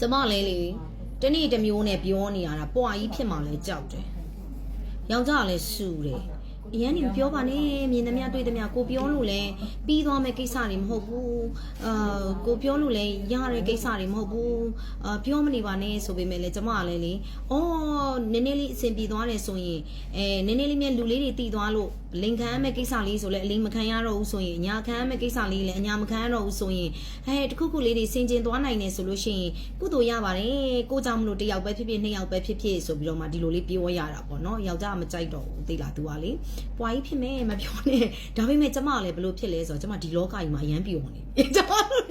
ကျမလည်းလေတနေ့တစ်မျိုးနဲ့ပြောနေရတာပွာကြီးဖြစ်မှလည်းကြောက်တယ်ယောက်ျားကလည်းစူတယ် အရန်နေမပြောပါနဲ့မြင်သမျှတွေ့သမျှကိုပြောလို့လဲပြီးသွားမယ့်ကိစ္စတွေမဟုတ်ဘူးအာကိုပြောလို့လဲရတဲ့ကိစ္စတွေမဟုတ်ဘူးအာပြောမနေပါနဲ့ဆိုပေမဲ့လည်းကျမကလည်းလေအော်နည်းနည်းလေးအဆင်ပြေသွားတယ်ဆိုရင်အဲနည်းနည်းလေးမြလူလေးတွေတည်သွားလို့လင်ခံရမယ့်ကိစ္စလေးဆိုလဲအလိမ်မခံရတော့ဘူးဆိုရင်အညာခံရမယ့်ကိစ္စလေးလည်းအညာမခံရတော့ဘူးဆိုရင်ဟဲ့တခုခုလေးတွေဆင်ကျင်သွားနိုင်တယ်ဆိုလို့ရှိရင်ကုသိုလ်ရပါတယ်ကိုကြောင့်မလို့တစ်ယောက်ပဲဖြစ်ဖြစ်နှစ်ယောက်ပဲဖြစ်ဖြစ်ဆိုပြီးတော့မှဒီလိုလေးပြောရတာပေါ့နော်ယောက်ျားကမကြိုက်တော့ဘူးသိလား तू ကလေပွားကြီးဖြစ်မယ်မပြောနဲ့ဒါပေမဲ့ကျမကလည်းဘလို့ဖြစ်လဲဆိုတော့ကျမဒီလောကကြီးမှာအရန်ပျော်နေပြီကျမတို့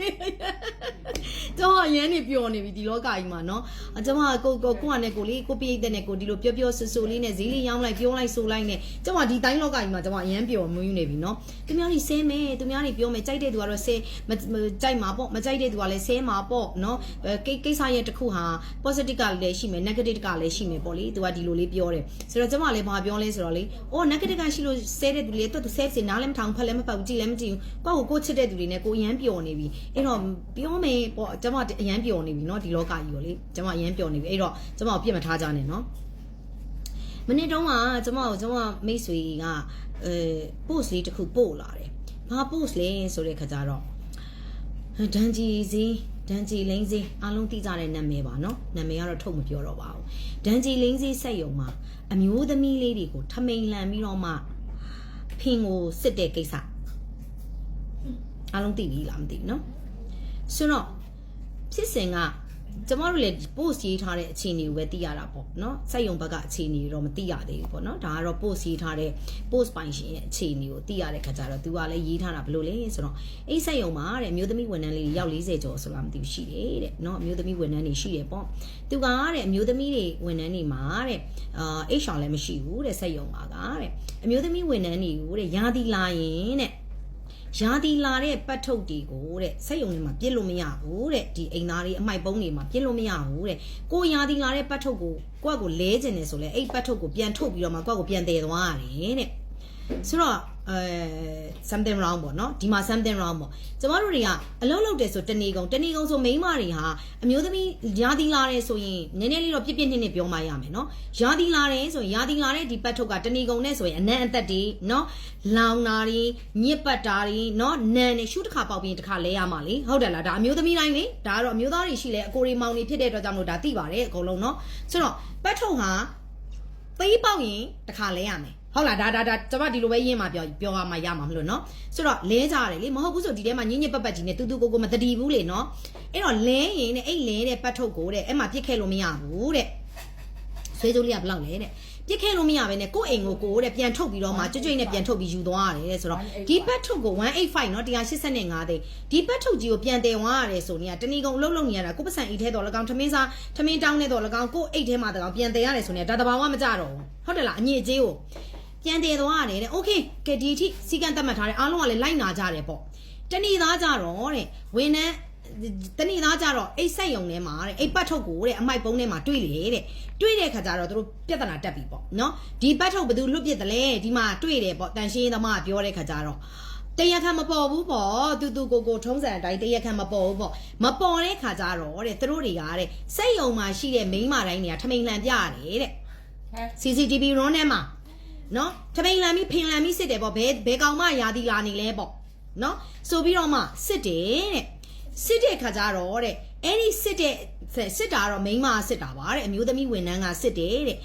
လေကျမအရန်နေပျော်နေပြီဒီလောကကြီးမှာနော်အကျမကကိုကိုကိုကနဲ့ကိုလေးကိုပြိတ်တဲ့နဲ့ကိုဒီလိုပျော်ပျော်ဆူဆူလေးနဲ့ဈေးလေးရောင်းလိုက်ပြောလိုက်ဆိုလိုက်နဲ့ကျမဒီတိုင်းလောကကြီးမှာကျမအရန်ပျော်မွေးနေပြီနော်သူများတွေဆဲမယ်သူများတွေပြောမယ်ကြိုက်တဲ့သူကတော့ဆဲမကြိုက်မှာပေါ့မကြိုက်တဲ့သူကလည်းဆဲမှာပေါ့နော်ကိကိစ္စရဲ့တစ်ခုဟာ positive ကလည်းရှိမယ် negative ကလည်းရှိမယ်ပေါ့လေသူကဒီလိုလေးပြောတယ်ဆိုတော့ကျမလည်းဘာပြောလဲဆိုတော့လေအော် negative ကရှိလို့ဆဲတဲ့သူလေသူဆဲစင်နားလည်းမထောင်ဖက်လည်းမပောက်ကြည့်လည်းမကြည့်ဘူးကိုယ့်ကိုကိုချစ်တဲ့သူတွေနဲ့ကိုအရန်ပျော်နေပြီအဲ့တော့ပြောမယ်ပေါ့ကျမအရန်ပျော်နေပြီเนาะဒီလောကကြီးကိုလေကျမအရန်ပျော်နေပြီအဲ့တော့ကျမကိုပြစ်မထားကြနဲ့เนาะမနေ့တုန်းကကျမကိုကျမမိတ်ဆွေကအဲ post လေးတစ်ခုပို့လာတယ်ဘာ post လဲဆိုတဲ့ခါကျတော့ဒန်ဂျီစီဒန်ဂျီလိန်စီအားလုံးသိကြတဲ့နာမည်ပါเนาะနာမည်ကတော့ထုတ်မပြောတော့ပါဘူးဒန်ဂျီလိန်စီစက်ယုံမှာအမျိုးသမီးလေးတွေကိုထမိန်လန်ပြီးတော့မှဖင်ကိုစစ်တဲ့ကိစ္စအားလုံးသိပြီလားမသိဘူးเนาะဆိုတော့ ဖြစ်စဉ်ကကျမတို့လည်း post ရေးထားတဲ့အခြေအနေကိုပဲသိရတာပေါ့เนาะစက်ယုံဘက်ကအခြေအနေတော့မသိရသေးဘူးပေါ့เนาะဒါကတော့ post ရေးထားတဲ့ post ပိုင်ရှင်ရဲ့အခြေအနေကိုသိရတဲ့ခါကျတော့ तू ကလည်းရေးထားတာဘယ်လိုလဲဆိုတော့အိစက်ယုံမှာတဲ့အမျိုးသမီးဝန်ထမ်းလေးတွေရောက်40ကျော်ဆိုလားမသိဘူးရှိတယ်တဲ့เนาะအမျိုးသမီးဝန်ထမ်းတွေရှိတယ်ပေါ့ သူကတဲ့အမျိုးသမီးတွေဝန်ထမ်းတွေမှာတဲ့အာ HR လည်းမရှိဘူးတဲ့စက်ယုံမှာကတဲ့အမျိုးသမီးဝန်ထမ်းတွေကိုတဲ့ရာသီလာရင်တဲ့ ရာသီလာတဲ့ပတ်ထုတ်တွေကိုတဲ့စက်ယုံတွေမှာပြစ်လို့မရဘူးတဲ့ဒီအိမ်သားတွေအမိုက်ပုံးတွေမှာပြစ်လို့မရဘူးတဲ့ကိုရာသီလာတဲ့ပတ်ထုတ်ကိုကိုယ့်ကိုလဲကျင်နေဆိုလဲအဲ့ပတ်ထုတ်ကိုပြန်ထုတ်ပြီးတော့မှကိုယ့်ကိုပြန်တည်သွားရတယ်တဲ့ဆိုတော့ အဲ something wrong ပေါ့နော်ဒီမှာ something wrong ပေါ့ကျမတို့တွေကအလုံးလုံးတယ်ဆိုတဏီကုံတဏီကုံဆိုမိန်းမတွေဟာအမျိုးသမီးရာသီလာတယ်ဆိုရင်နည်းနည်းလေးတော့ပြစ်ပြစ်နှစ်နှစ်ပြောမှရမယ်နော်ရာသီလာတယ်ဆိုရင်ရာသီလာတဲ့ဒီပတ်ထုတ်ကတဏီကုံနဲ့ဆိုရင်အနံ့အသက်တွေနော်လောင်တာတွေညစ်ပတ်တာတွေနော်နန်တွေရှုတစ်ခါပေါက်ပြီးတစ်ခါလဲရမှာလေဟုတ်တယ်လားဒါအမျိုးသမီးတိုင်းလေဒါကတော့အမျိုးသားတွေရှိလဲအကိုရီမောင်တွေဖြစ်တဲ့အတွက်ကြောင့်မလို့ဒါသိပါတယ်အကုန်လုံးနော်ဆိုတော့ပတ်ထုတ်ဟာ သေးပေါက်ရင်တစ်ခါလဲရမယ်ဟုတ်လားဒါဒါဒါကျွန်မဒီလိုပဲရင်းမှာပြောပြောရမှာရမှာမလို့နော်ဆိုတော့လဲကြရတယ်လေမဟုတ်ဘူးဆိုဒီထဲမှာညင်ညစ်ပတ်ပတ်ကြီးနဲ့တူတူကိုကိုမတတိဘူးလေနော်အဲ့တော့လဲရင်တဲ့အဲ့လဲတဲ့ပတ်ထုတ်ကိုတဲ့အဲ့မှာပြစ်ခဲ့လို့မရဘူးတဲ့ဆွေးကြိုးလေးကဘယ်လောက်လဲတဲ့ ပြစ်ခဲ့လို့မရဘဲနဲ့ကိုယ့်အိမ်ကိုကိုတဲ့ပြန်ထုတ်ပြီးတော့မှကြွကြွနဲ့ပြန်ထုတ်ပြီးယူသွားရတယ်တဲ့ဆိုတော့ဒီပတ်ထုတ်ကို185เนาะ185သိန်းဒီပတ်ထုတ်ကြီးကိုပြန်တယ်ဝါရတယ်ဆိုနေကတဏီကုံအလုံးလုံးနေရတာကိုပတ်စံအိတ်ထဲတော်၎င်းထမင်းစားထမင်းတောင်းနေတော်၎င်းကိုအိတ်ထဲမှာတကောင်ပြန်တယ်ရတယ်ဆိုနေတာတဘာဝမကြတော့ဘူးဟုတ်တယ်လားအညစ်အကြေးကို ပြန်တည်သွားရတယ်တဲ့โอเคကဲဒီအထိစီကံတတ်မှတ်ထားတယ်အားလုံးကလည်းလိုက်နာကြတယ်ပေါ့တဏီသားကြတော့တဲ့ဝင်းနှန်း တဏီသားကြတော့အိတ်ဆက်ယုံထဲမှာတဲ့အိတ်ပတ်ထုတ်ကိုတဲ့အမိုက်ပုံးထဲမှာတွေ့လေတဲ့တွေ့တဲ့ခါကျတော့သူတို့ပြဿနာတက်ပြီပေါ့နော်ဒီပတ်ထုတ်ဘယ်သူလွတ်ပြစ်တယ်လဲဒီမှာတွေ့တယ်ပေါ့တန်ရှင်းသမားကပြောတဲ့ခါကျတော့တရခန့်မပေါ်ဘူးပေါ့တူတူကိုကိုထုံးစံအတိုင်းတရခန့်မပေါ်ဘူးပေါ့မပေါ်တဲ့ခါကျတော့တဲ့သူတို့တွေကတဲ့စိတ်ယုံမှာရှိတဲ့မိန်းမတိုင်းတွေကထမိန်လန်ပြရတယ်တဲ့ CCTV ရုံးထဲမှာနော်ထမိန်လန်ပြီးဖင်လန်ပြီးစစ်တယ်ပေါ့ဘဲဘဲကောင်မရာသီလာနေလဲပေါ့နော်ဆိုပြီးတော့မှစစ်တယ်တဲ့ စစ်တဲ့ခါကျတော့တဲ့အဲ့ဒီစစ်တဲ့စစ်တာတော့မိန်းမစစ်တာပါတဲ့အမျိုးသမီးဝန်ထမ်းကစစ်တယ်တဲ့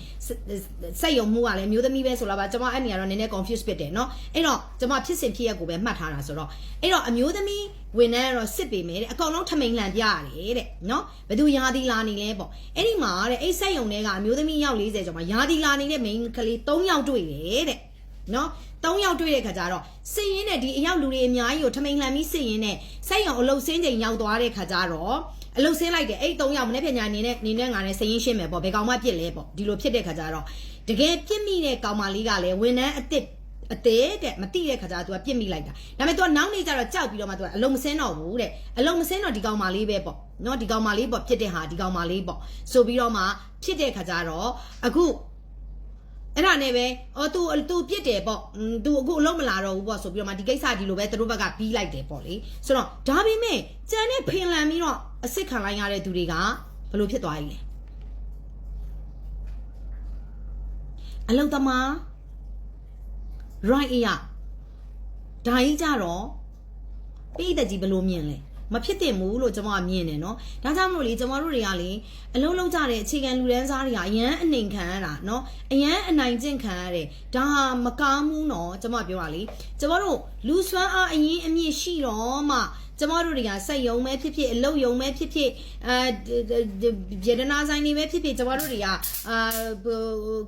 စက်ယုံမှုကလည်းအမျိုးသမီးပဲဆိုလာပါကျွန်မအဲ့နေရာတော့နည်းနည်း confuse ဖြစ်တယ်နော်အဲ့တော့ကျွန်မဖြစ်စဉ်ဖြစ်ရက်ကိုပဲမှတ်ထားတာဆိုတော့အဲ့တော့အမျိုးသမီးဝန်ထမ်းကတော့စစ်ပေမယ်တဲ့အကောင်လုံးထမိန်လန်ပြရတယ်တဲ့နော်ဘယ်သူရာသီလာနေလဲပေါ့အဲ့ဒီမှာတဲ့အဲ့စက်ယုံတွေကအမျိုးသမီးရောက်40ကျော်မှာရာသီလာနေတဲ့ main ကလေး3ယောက်တွေ့တယ်တဲ့ နော်၃ယောက်တွေ့တဲ့ခါကျတော့စစ်ရင်နဲ့ဒီအရောက်လူတွေအများကြီးကိုထမိန်လှန်ပြီးစစ်ရင်နဲ့စိုက်ရောင်အလုတ်စင်းချိန်ရောက်သွားတဲ့ခါကျတော့အလုတ်စင်းလိုက်တယ်အဲ့၃ယောက်မနေ့ဖြန်ညာနေနဲ့နေနဲ့ငါနဲ့စရင်ရှင်းမယ်ပေါ့ဘယ်ကောင်မှပြစ်လဲပေါ့ဒီလိုဖြစ်တဲ့ခါကျတော့တကယ်ပြစ်မိတဲ့ကောင်မလေးကလည်းဝန်ထမ်းအစ်စ်အသေးတဲ့မတိတဲ့ခါကျတော့ तू ကပြစ်မိလိုက်တာဒါပေမဲ့ तू ကနောက်နေကျတော့ကြောက်ပြီးတော့မှ तू ကအလုံးမစင်းတော့ဘူးတဲ့အလုံးမစင်းတော့ဒီကောင်မလေးပဲပေါ့နော်ဒီကောင်မလေးပေါ့ဖြစ်တဲ့ဟာဒီကောင်မလေးပေါ့ဆိုပြီးတော့မှဖြစ်တဲ့ခါကျတော့အခု အဲ့ဒါနဲ့ပဲအော်သူသူပြစ်တယ်ပေါ့သူအခုအလုံးမလာတော့ဘူးပေါ့ဆိုပြီးတော့မှဒီကိစ္စဒီလိုပဲသူတို့ဘက်ကပြီးလိုက်တယ်ပေါ့လေဆိုတော့ဒါပေမဲ့ကြံနဲ့ဖင်လန်ပြီးတော့အစ်စ်ခံလိုက်ရတဲ့သူတွေကဘလို့ဖြစ်သွားကြီးလဲအလုတ်သမား right အရာဒါကြီးကြတော့ပြည်သက်ကြီးဘလို့မြင်လဲ မဖြစ်တင်ဘူးလို့ကျွန်မကမြင်တယ်နော်ဒါကြောင့်မလို့လေကျွန်မတို့တွေကလေအလုံးလုံးကြတဲ့အခြေခံလူတန်းစားတွေကအရန်အနှိမ်ခံရတာနော်အရန်အနိုင်ကျင့်ခံရတယ်ဒါဟာမကောင်းဘူးနော်ကျွန်မပြောတာလေကျွန်မတို့လူစွမ်းအားအရင်အမြင့်ရှိတော့မှ ကျမတို့တွေကစက်ယုံပဲဖြစ်ဖြစ်အလုတ်ယုံပဲဖြစ်ဖြစ်အဲဗေဒနာဆိုင်တွေပဲဖြစ်ဖြစ်ကျမတို့တွေကအာ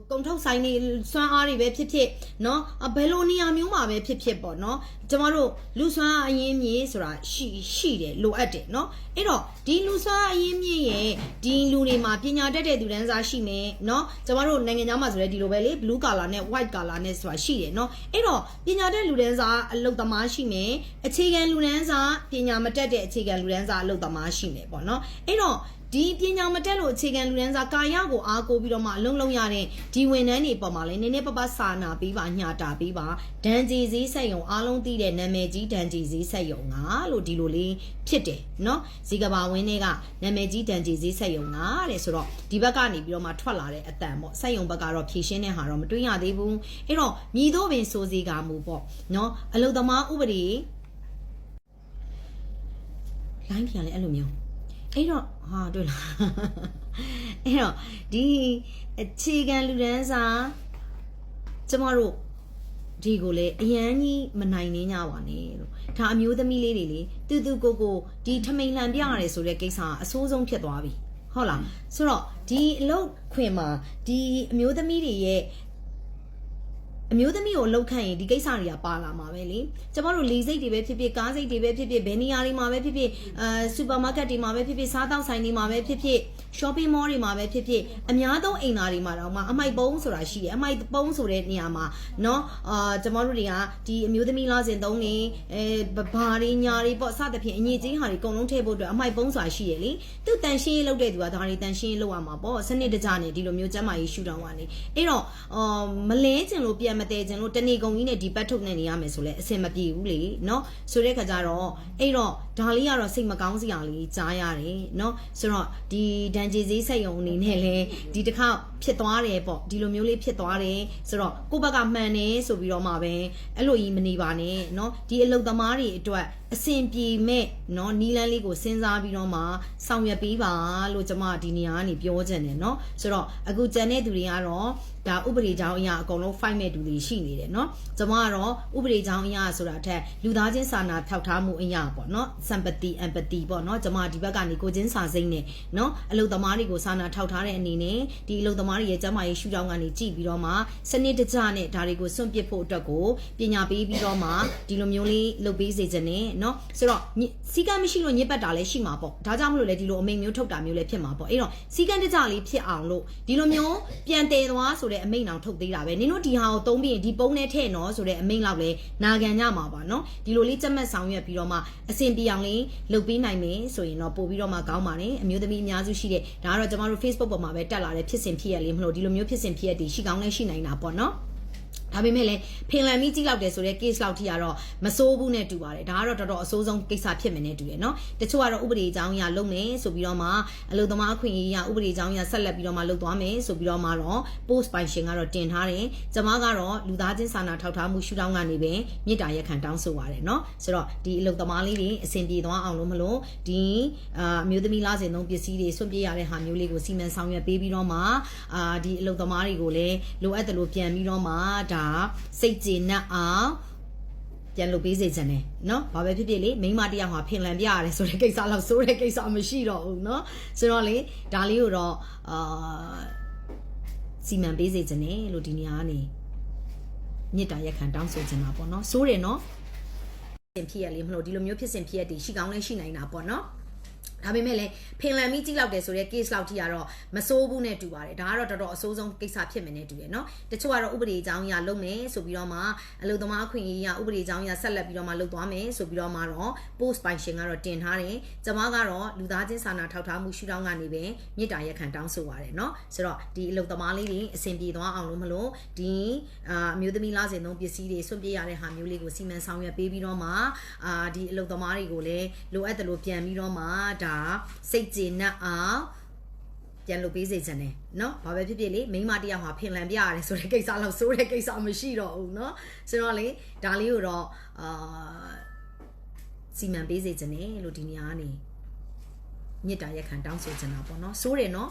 ကုံထုတ်ဆိုင်တွေစွမ်းအားတွေပဲဖြစ်ဖြစ်เนาะဘယ်လိုနေရာမျိုးမှာပဲဖြစ်ဖြစ်ပေါ့เนาะကျမတို့လူစွမ်းအားအရင်မြေဆိုတာရှိရှိတယ်လိုအပ်တယ်เนาะအဲ့တော့ဒီလူစွမ်းအားအရင်မြေရဲ့ဒီလူတွေမှာပညာတတ်တဲ့သူတန်းစားရှိမယ်เนาะကျမတို့နိုင်ငံသားမှာဆိုရဲဒီလိုပဲလေ blue color နဲ့ white color နဲ့ဆိုတာရှိတယ်เนาะအဲ့တော့ပညာတတ်လူတန်းစားအလုပ်သမားရှိမယ်အခြေခံလူတန်းစားပ ညာမတက်တဲ့အခြေခံလူတန်းစားအလုပ်သမားရှိနေပေါ့နော်အဲ့တော့ဒီပညာမတက်လို့အခြေခံလူတန်းစားကာယကိုအားကိုးပြီးတော့မှလုံလုံရတဲ့ဒီဝန်ထမ်းတွေပေါ်မှာလည်းနည်းနည်းပပစာနာပေးပါညှာတာပေးပါဒန်ဂျီစည်းဆက်ယုံအားလုံးသိတဲ့နာမည်ကြီးဒန်ဂျီစည်းဆက်ယုံကလို့ဒီလိုလေးဖြစ်တယ်နော်ဇီကဘာဝင်းတွေကနာမည်ကြီးဒန်ဂျီစည်းဆက်ယုံကတဲ့ဆိုတော့ဒီဘက်ကနေပြီးတော့မှထွက်လာတဲ့အတန်ပေါ့ဆက်ယုံဘက်ကတော့ဖြည့်ရှင်းတဲ့ဟာတော့မတွေးရသေးဘူးအဲ့တော့မြည်သောပင်စိုးစီကမူပေါ့နော်အလုသမားဥပဒေ လိုင်းပြန်လဲအဲ့လိုမျိုးအဲ့တော့ဟာတွေ့လားအဲ့တော့ဒီအခြေခံလူဒန်းစာကျမတို့ဒီကိုလေအရန်ကြီးမနိုင်နေကြပါနဲ့လို့ဒါအမျိုးသမီးလေးတွေလေတူတူကိုကိုဒီထမိန်လှန်ပြရတယ်ဆိုတဲ့ကိစ္စကအဆိုးဆုံးဖြစ်သွားပြီဟုတ်လားဆိုတော့ဒီအလုတ်ခွင်မှာဒီအမျိုးသမီးတွေရဲ့ အမျိုးသမီးကိုလှုပ်ခန့်ရင်ဒီကိစ္စတွေကပါလာမှာပဲလေကျမတို့လေစိတ်တွေပဲဖြစ်ဖြစ်ကားစိတ်တွေပဲဖြစ်ဖြစ်ဘယ်နေရာတွေမှာပဲဖြစ်ဖြစ်အဲစူပါမားကတ်တွေမှာပဲဖြစ်ဖြစ်စားတောက်ဆိုင်တွေမှာပဲဖြစ်ဖြစ် shopping mall တွေမှာပဲဖြစ်ဖြစ်အများသုံးအိမ်သားတွေမှာတော့မှအမိုက်ပုံးဆိုတာရှိတယ်အမိုက်ပုံးဆိုတဲ့နေရာမှာเนาะအာကျမတို့တွေကဒီအမျိုးသမီးလားစင်သုံးနေအဲဘာတွေညာတွေပေါ့စသဖြင့်အငြိချင်းဟာတွေအကုန်လုံးထည့်ဖို့အတွက်အမိုက်ပုံးဆိုတာရှိတယ်လေသူတန်ရှင်းရေးလုပ်တဲ့သူကဒါတွေတန်ရှင်းရေးလုပ်ရမှာပေါ့စနစ်တကျနဲ့ဒီလိုမျိုးကျမ်းမာရေးရှူတောင်းကနေအဲ့တော့အာမလဲကျင်လို့ပြန် မတဲကျင်လို့တနေကုန်ကြီးနဲ့ဒီပတ်ထုတ်နေနေရမယ်ဆိုလဲအဆင်မပြေဘူးလေเนาะဆိုတဲ့ခါကျတော့အဲ့တော့ဒါလေးကတော့စိတ်မကောင်းစရာလေးကြားရတယ်เนาะဆိုတော့ဒီဒန်ဂျီဈေးဆက်ယုံအနေနဲ့လဲဒီတစ်ခါဖြစ်သွားတယ်ပေါ့ဒီလိုမျိုးလေးဖြစ်သွားတယ်ဆိုတော့ကိုယ့်ဘက်ကမှန်တယ်ဆိုပြီးတော့မှပဲအဲ့လိုကြီးမနေပါနဲ့เนาะဒီအလုပ်သမားတွေအတွက် အဆင်ပြေမဲ့เนาะနီလန်းလေးကိုစဉ်းစားပြီးတော့မှဆောင်ရွက်ပေးပါလို့ကျွန်မဒီနေရာကနေပြောချင်တယ်เนาะဆိုတော့အခုကြံတဲ့သူတွေကတော့ဒါဥပဒေကြောင်းအရာအကုန်လုံး fight မဲ့သူတွေရှိနေတယ်เนาะကျွန်မကတော့ဥပဒေကြောင်းအရာဆိုတာအထက်လူသားချင်းစာနာထောက်ထားမှုအရာပေါ့เนาะ sympathy empathy ပေါ့เนาะကျွန်မဒီဘက်ကနေကိုချင်းစာစိမ့်နဲ့เนาะအလုပ်သမားတွေကိုစာနာထောက်ထားတဲ့အနေနဲ့ဒီအလုပ်သမားတွေရဲ့ကျန်းမာရေးရှုထောင့်ကနေကြည့်ပြီးတော့မှစနစ်တကျနဲ့ဒါတွေကိုစွန့်ပစ်ဖို့အတွက်ကိုပညာပေးပြီးတော့မှဒီလိုမျိုးလေးလုပ်ပေးစေခြင်းနဲ့ เนาะဆိုတော့စီကံမရှိလို့ညစ်ပတ်တာလည်းရှိမှာပေါ့ဒါကြောင့်မလို့လေဒီလိုအမိန်မျိုးထုတ်တာမျိုးလည်းဖြစ်မှာပေါ့အဲ့တော့စီကံတကျလေးဖြစ်အောင်လို့ဒီလိုမျိုးပြန်တည်သွားဆိုတဲ့အမိန်အောင်ထုတ်သေးတာပဲနင်တို့ဒီဟာကိုသုံးပြီးရင်ဒီပုံးနဲ့ထည့်နော်ဆိုတဲ့အမိန်လောက်လဲနာခံကြမှာပါเนาะဒီလိုလေးကြက်မှတ်ဆောင်ရွက်ပြီးတော့မှအဆင်ပြေအောင်လေးလုပ်ပေးနိုင်မယ်ဆိုရင်တော့ပို့ပြီးတော့မှကောင်းပါတယ်အမျိုးသမီးအများစုရှိတဲ့ဒါကတော့ကျမတို့ Facebook ပေါ်မှာပဲတက်လာတဲ့ဖြစ်စဉ်ဖြစ်ရလေးမလို့ဒီလိုမျိုးဖြစ်စဉ်ဖြစ်ရတည်ရှိကောင်းလဲရှိနိုင်တာပေါ့เนาะ ဒါပေမဲ့လည်းဖင်လန်မီကြီးလောက်တယ်ဆိုတော့ case လောက်ထိကတော့မစိုးဘူးနဲ့တူပါတယ်ဒါကတော့တော်တော်အဆိုးဆုံးကိစ္စဖြစ်မယ်နဲ့တူတယ်เนาะတချို့ကတော့ဥပဒေအကြောင်းအရလုပ်မယ်ဆိုပြီးတော့မှအလုပ်သမားအခွင့်အရေးအဥပဒေအကြောင်းအရဆက်လက်ပြီးတော့မှလုပ်သွားမယ်ဆိုပြီးတော့မှတော့ post ပိုင်ရှင်ကတော့တင်ထားတယ်ကျမကတော့လူသားချင်းစာနာထောက်ထားမှုရှုထောင့်ကနေပဲမြေတားရက်ခံတောင်းဆိုပါတယ်เนาะဆိုတော့ဒီအလုပ်သမားလေးတွေအဆင်ပြေသွားအောင်လို့မလို့ဒီအာအမျိုးသမီးလားစင်သုံးပစ္စည်းတွေစွန့်ပြေးရတဲ့ဟာမျိုးလေးကိုစီမံဆောင်ရွက်ပေးပြီးတော့မှအာဒီအလုပ်သမားတွေကိုလည်းလိုအပ်တယ်လို့ပြန်ပြီးတော့မှဒါ ါတာစိတ်ကျေနပ်အောင်ပြန်လုပ်ပေးစေချင်တယ်နော်ဘာပဲဖြစ်ဖြစ်လေမိမတယောက်မှာဖင်လန်ပြရတယ်ဆိုတဲ့ကိစ္စလောက်ဆိုတဲ့ကိစ္စမရှိတော့ဘူးနော်ဆိုတော့လေဒါလေးကိုတော့အာစီမံပေးစေချင်တယ်လို့ဒီနေရာကနေမြစ်တာရက်ခံတောင်းဆိုချင်တာပေါ့နော်ဆိုးတယ်နော်ဖြစ်ရလေမလို့ဒီလိုမျိုးဖြစ်စဉ်ဖြစ်ရတည်ရှိကောင်းလဲရှိနိုင်တာပေါ့နော် ဒါပေမဲ့လည်းဖင်လန်မီကြီးလောက်တယ်ဆိုတော့ case လောက်ထိကတော့မစိုးဘူးနဲ့တူပါတယ်ဒါကတော့တော်တော်အဆိုးဆုံးကိစ္စဖြစ်မယ်နဲ့တူတယ်เนาะတချို့ကတော့ဥပဒေအကြောင်းအရာလုပ်မယ်ဆိုပြီးတော့မှအလုပ်သမားအခွင့်အရေးအဥပဒေအကြောင်းအရာဆက်လက်ပြီးတော့မှလုပ်သွားမယ်ဆိုပြီးတော့မှတော့ post ပိုင်ရှင်ကတော့တင်ထားတယ်ကျွန်မကတော့လူသားချင်းစာနာထောက်ထားမှုရှုထောင့်ကနေပဲမြေတားရက်ခံတောင်းဆိုပါတယ်เนาะဆိုတော့ဒီအလုပ်သမားလေးတွေအဆင်ပြေသွားအောင်လို့မလို့ဒီအာအမျိုးသမီးလားစင်သုံးပစ္စည်းတွေစွန့်ပြေးရတဲ့ဟာမျိုးလေးကိုစီမံဆောင်ရွက်ပေးပြီးတော့မှအာဒီအလုပ်သမားတွေကိုလည်းလိုအပ်တယ်လို့ပြန်ပြီးတော့မှဒါ ါတာစိတ်ကျေနပ်အောင်ပြန်လုပ်ပေးစေချင်တယ်နော်ဘာပဲဖြစ်ဖြစ်လေမိမတယောက်ဟာဖင်လန်ပြရတယ်ဆိုတဲ့ကိစ္စလောက်ဆိုးတဲ့ကိစ္စမရှိတော့ဘူးနော်ဆိုတော့လေဒါလေးကိုတော့အာစီမံပေးစေချင်တယ်လို့ဒီနေရာကနေမြစ်တာရက်ခံတောင်းဆိုချင်တာပေါ့နော်ဆိုးတယ်နော်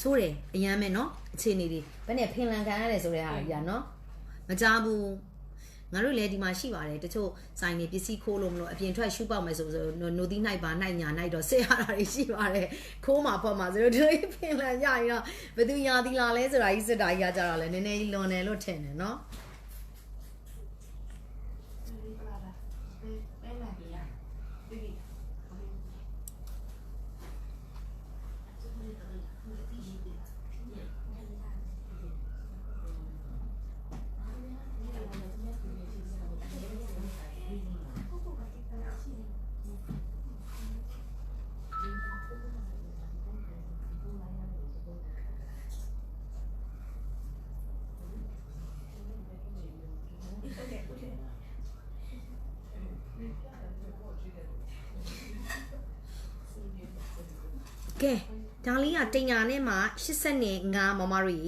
ဆိုးတယ်အရမ်းပဲနော်အခြေအနေတွေဘယ်နဲ့ဖင်လန်ခံရတယ်ဆိုတဲ့ဟာကြီးอ่ะနော်မကြဘူး ငါတို့လည်းဒီမှာရှိပါတယ်တချို့ဆိုင်နေပစ္စည်းခိုးလို့မလို့အပြင်ထွက်ရှူပေါက်မယ်ဆိုဆိုနိုသီးနိုင်ပါနိုင်ညာနိုင်တော့ဆက်ရတာတွေရှိပါတယ်ခိုးမှာဖောက်မှာဆိုတော့ဒီဖင်လန်ကြရင်တော့ဘယ်သူညာသီလာလဲဆိုတာကြီးစစ်တာကြီးကကြတော့လဲနည်းနည်းကြီးလွန်တယ်လို့ထင်တယ်เကဲဒါလေးကတင်ညာနဲ့မှ85မမရီ